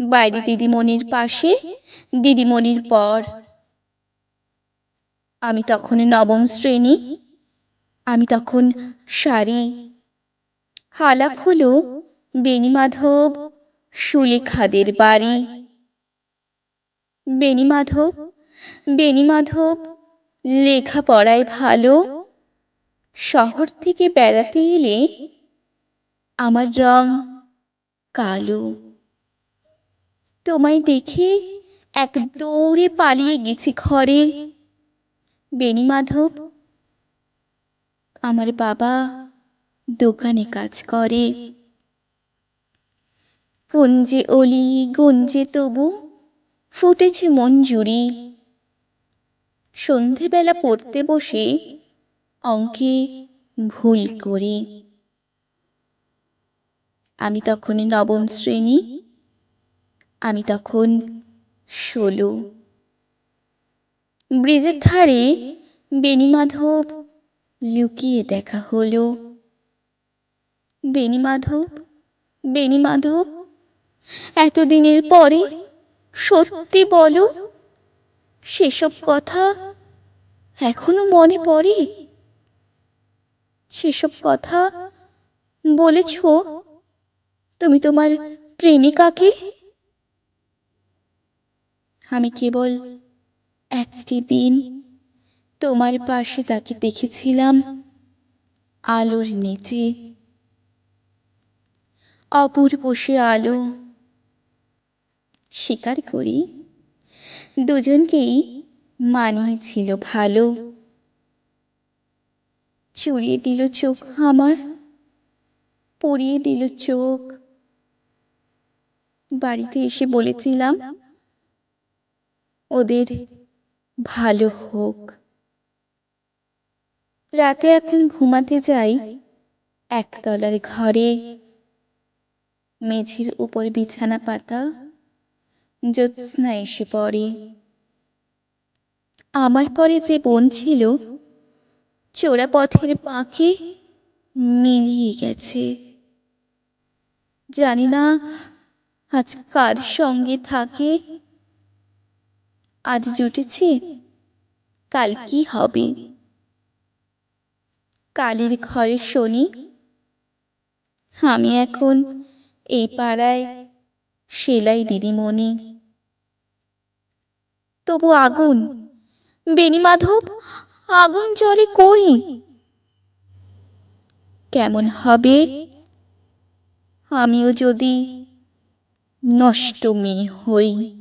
বাইরে দিদিমণির পাশে দিদিমণির পর। আমি তখন নবম শ্রেণি। আমি তখন শাড়ি হালাক হলো বেণীমাধব সুলেখাদের বাড়ি। বেণীমাধব বেণীমাধব লেখাপড়ায় ভালো শহর থেকে বেড়াতে এলে আমার রং কালো। তোমায় দেখে এক দৌড়ে পালিয়ে গেছি ঘরে। বেণীমাধব আমার বাবা দোকানে কাজ করে। কুঞ্জে অলি, গুঞ্জে তবু ফুটেছে মঞ্জুরি সন্ধেবেলা পড়তে বসে অঙ্কে ভুল করি। আমি তখন নবম শ্রেণি। আমি তখন ষোলো। ব্রিজের ধারে বেণীমাধব লুকিয়ে দেখা হলো। বেণীমাধব বেণীমাধব, এতদিনের পরে সত্যি বলো, সেসব কথা এখনও মনে পড়ে? সেসব কথা বলেছ? তুমি তোমার প্রেমিকাকে আমি কেবল একটি দিন তোমার পাশে তাকে দেখেছিলাম, আলোর নিচে। অপূর্ব সে আলো স্বীকার করি, দুজনকেই মানিয়েছিল ভালো। চুরিয়ে দিল চোখ আমার পরিয়ে দিল চোখ। বাড়িতে এসে বলেছিলাম ওদের ভালো হোক। রাতে এখন ঘুমাতে যাই একতলার ঘরে। মেঝের উপর বিছানা পাতা জ্যোৎস্না এসে পড়ে। আমার পরে যে বোন ছিল, চোরা পথের পাখি মিলিয়ে গেছে। জানি না আজ কার সঙ্গে থাকে আজ জুটেছে। কাল কি হবে? কালের ঘরে শনি। আমি এখন এই পাড়ায় সেলাই দিদিমণি। তবু আগুন। বেণীমাধব আগুন জলে কই? কেমন হবে? আমিও যদি নষ্ট মেয়ে হই।